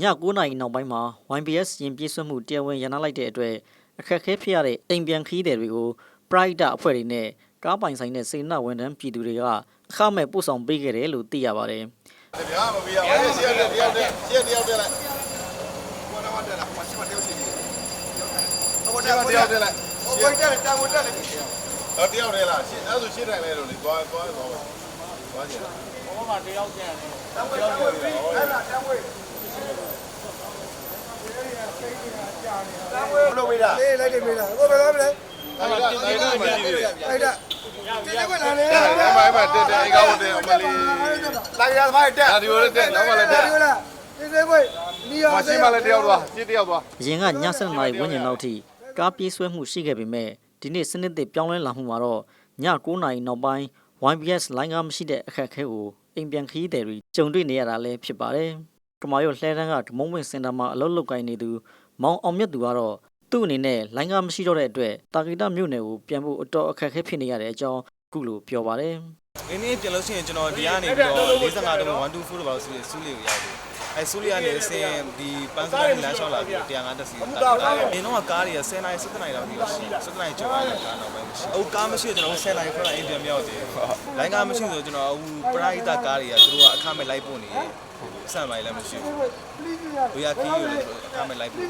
9နာရီနောက်ပိုင်းမှာ YBS ရင်ပြေးဆွတ်မှုတရားဝင်ရန်နာလိုက်တဲ့အတွက်အခက်အခဲဖြစ်ရတဲ့အိမ်ပြန်ခီးတဲ့တွေကိုပရိုက်တာအဖွဲ့တွေနဲ့ကားပိုင်ဆိုင်တဲ့စေနာဝန်ထမ်းပြည်သူတွေကအခမဲ့ပို့ဆောင်ပေးခဲ့တယ်လို့သိရပါတယ်ဗျာမပြရဘူးရှေ့တယောက်တည်းရှေ့တယောက်တည်းလိုက်ဘောတော့တက်လာမရှိမတယောက်ရှိတယ်ဘောတယောက်တယောက်တည်းလိုက်ဘောတက်တယ်တာဝန်တက်တယ်တော့တယောက်တည်းလားရှေ့အဲ့ဆိုရှေ့တိုင်းလဲလို့လေသွားသွားသွားသွားကြတယ်ဘောမှာတယောက်ကျန်တယ်တဝေးတဝေးအဲ့ဒါတဝေး လို့ဝေးတာအေးလိုက်တယ်မေးလားကိုဘယ်လိုမလဲအဲ့ဒါအဲ့ဒါမှရှိတယ်အဲ့ဒါဒီကွလာလေအဲ့ဒါမှတက်တယ်အဲ့ကောင်းတယ်အမလီလိုက်ရသမားတက်ဒါဒီလိုတက်တော့မှလည်းတက်ဒီလားဒီစေးခွေနီယာမရှိမှလည်းတယောက်သွားရှေ့တယောက်သွားအရင်ကည7နာရီဝန်းကျင်လောက်ထိကားပြေးဆွဲမှုရှိခဲ့ပေမဲ့ဒီနေ့စနစ်သစ်ပြောင်းလဲလာမှုမှာတော့ည9နာရီနောက်ပိုင်း YBS လိုင်းကားမရှိတဲ့အခက်အခဲကိုအိမ်ပြန်ခီးတဲ့တွေကြုံတွေ့နေရတာလည်းဖြစ်ပါတယ်။ ကမာရွတ်လှဲတန်းကဒမုံဝင်စင်တာမှာအလုပ်လုပ်ကိုင်နေသူမောင်အောင်မြတ်သူကတော့သူ့အနေနဲ့လိုင်းကားမရှိတော့တဲ့အတွက်တာဂီတာမြို့နယ်ကိုပြန်ဖို့အတော်အခက်အခဲဖြစ်နေရတဲ့အကြောင်းခုလိုပြောပါတယ်။ဒီနေ့ပြန်လို့ရှိရင်ကျွန်တော်ဒီကနေပြီးတော့45တုံး124တော့ပါလို့ဆိုရင်စူးလေးကိုရောက်တယ် အဲစူးလေးကနေအစင်ဒီပန်းစကားလမ်းလျှောက်လာပြီး105တက်စီတာအင်းတော့ကားတွေက10နိုင်17နိုင်လောက်ပြီးတော့ရှိ17နိုင်ကျော်ရတယ်ကားတော့ပဲမရှိအခုကားမရှိကျွန်တော်10နိုင်ခွဲလိုက်အင်ပြန်မြောက်တယ်လိုင်းကားမရှိဆိုကျွန်တော်အခုပရိုက်တာကားတွေကသူတို့ကအခမဲ့လိုက်ပို့နေဆန်လိုက်လည်းမရှိဘူးဘယ်ရကီးကိုလည်းအခမဲ့လိုက်ပို့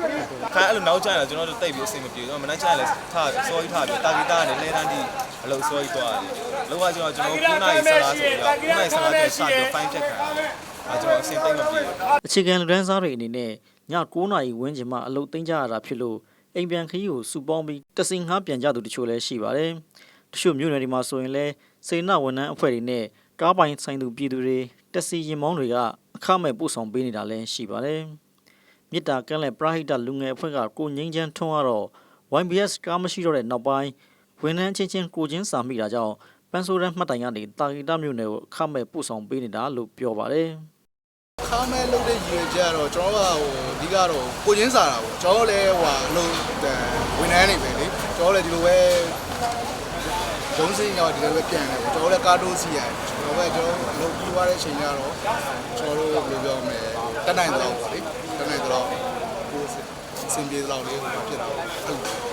ခါအဲ့လိုနောက်ကျရင်ကျွန်တော်တို့တိတ်ပြီးအဆင်မပြေတော့မနေ့ကျရင်လည်းထားစောကြီးထားပြီးတာဂီတာကနေလဲတန်းတီအလုပ်စောကြီးသွားတယ်လောကကျွန်တော်ကျွန်တော်9နိုင်ဆလာဆိုတော့9နိုင်ဆလာတဲ့စတော့ဖိုင်းဖြတ်ခံတယ် အဲကျွန်တော်အဆင်သိမ့်မပြေဘူးအခြေခံလူတန်းစားတွေအနေနဲ့ည9နာရီဝန်းကျင်မှအလုပ်သိမ်းကြရတာဖြစ်လို့အိမ်ပြန်ခရီးကိုစုပေါင်းပြီးတစင်ငှားပြန်ကြသူတချို့လည်းရှိပါတယ်။တချို့မြို့နယ်တွေမှာဆိုရင်လည်းစေနာဝန်ထမ်းအဖွဲ့တွေနဲ့ကားပိုင်ဆိုင်သူပြည်သူတွေတက်စီရင်မောင်းတွေကအခမဲ့ပို့ဆောင်ပေးနေတာလည်းရှိပါတယ်။မြစ်တာကန်းလက်ပရဟိတလူငယ်အဖွဲ့ကကိုငိမ့်ချမ်းထွန်းကတော့ YBS ကားမရှိတော့တဲ့နောက်ပိုင်းဝန်ထမ်းချင်းချင်းကိုချင်းစာမိတာကြောင့် ပန်းဆိုးရမ်းမှတ်တိုင်ကနေတာဂီတာမြို့နယ်ကိုအခမဲ့ပို့ဆောင်ပေးနေတာလို့ပြောပါတယ်။ခါမဲလုပ်တဲ့ရည်ရွယ်ချက်ကတော့ကျွန်တော်ကဟိုအဓိကတော့ကိုချင်းစာတာပေါ့ကျွန်တော်လည်းဟိုအလုံးဝန်ထမ်းနေပဲလေကျွန်တော်လည်းဒီလိုပဲရုံးစင်းရောက်ဒီလိုပဲပြန်တယ်ပေါ့ကျွန်တော်လည်းကားတိုးစီရတယ်ကျွန်တော်ပဲကျွန်တော်အလုပ်ပြီးသွားတဲ့အချိန်ကျတော့ကျွန်တော်တို့ဘယ်လိုပြောမလဲတက်နိုင်တော့ပေါ့လေတက်နိုင်တော့ကိုစင်ပြေတော့လေးဟိုဖြစ်တော့အဲ့လို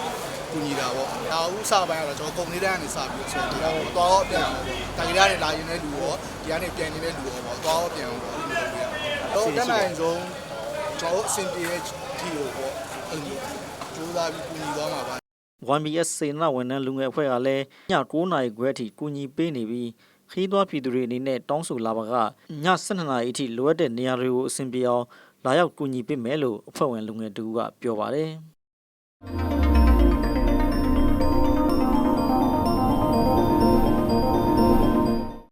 ကူညီတာပေါ့ဒါဥစားပိုင်းကတော့ကျွန်တော်ကုမ္ပဏီတန်းကနေစပြီးဆိုတော့တော့တော့ပြန်တာဂီတာတွေလာရင်လည်းလူရောဒီကနေပြန်နေတဲ့လူရောပေါ့တော့ပြန်အောင်ပေါ့တော့တက်နိုင်ဆုံးကျွန်တော်အဆင်ပြေတဲ့ထီကိုပေါ့အဲ့လိုကြိုးစားပြီးကူညီသွားမှာပါ YBS စေနာဝန်ထမ်းလူငယ်အဖွဲ့ကလည်းည9နာရီခွဲအထိကူညီပေးနေပြီးခီးသွွားပြည်သူတွေအနေနဲ့တောင်းဆိုလာပါကည12နာရီအထိလိုအပ်တဲ့နေရာတွေကိုအဆင်ပြေအောင်လာရောက်ကူညီပေးမယ်လို့အဖွဲ့ဝင်လူငယ်တူကပြောပါတယ်။